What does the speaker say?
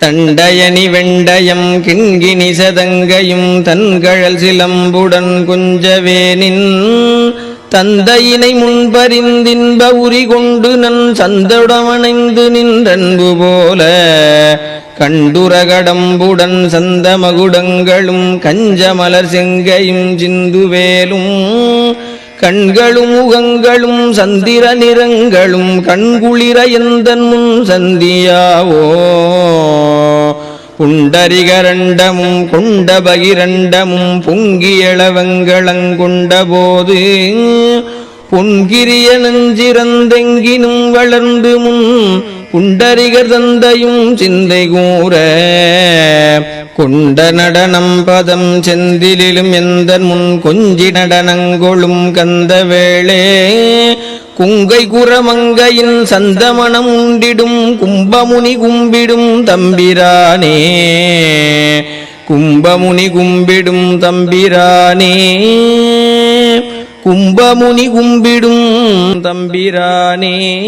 தண்டயனி வெண்டயம் கிண்கிணி சதங்கையும் தன்கழல் சிலம்புடன் குஞ்சவேனின் தந்தையினை முன்பறிந்தின்ப உரி கொண்டு நன் சந்தடமணைந்து நின்றன்பு போல கண்டுரகடம்புடன் சந்த மகுடங்களும் கஞ்சமலர் செங்கையும் சிந்துவேலும் கண்களும் முகங்களும் சந்திர நிறங்களும் கண்குளிர எந்தன் முன் சந்தியாவோ. புண்டரிகரண்டமும் கொண்ட பகிரண்டமும் பொங்கியளவங்களங்கொண்ட போது பொன்கிரிய நஞ்சிறந்தெங்கினும் வளர்ந்து முன் புண்டரிகர் தந்தையும் சிந்தை கூற கொண்ட நடனம் பதம் செந்திலும் எந்த முன் கொஞ்சி நடனங்கொழும் கந்த வேளே குங்கை குரமங்கையின் சந்தமணம் உண்டிடும் கும்பமுனி கும்பிடும் தம்பிரானே. கும்பமுனி கும்பிடும் தம்பிரானே. கும்பமுனி கும்பிடும் தம்பிரானே.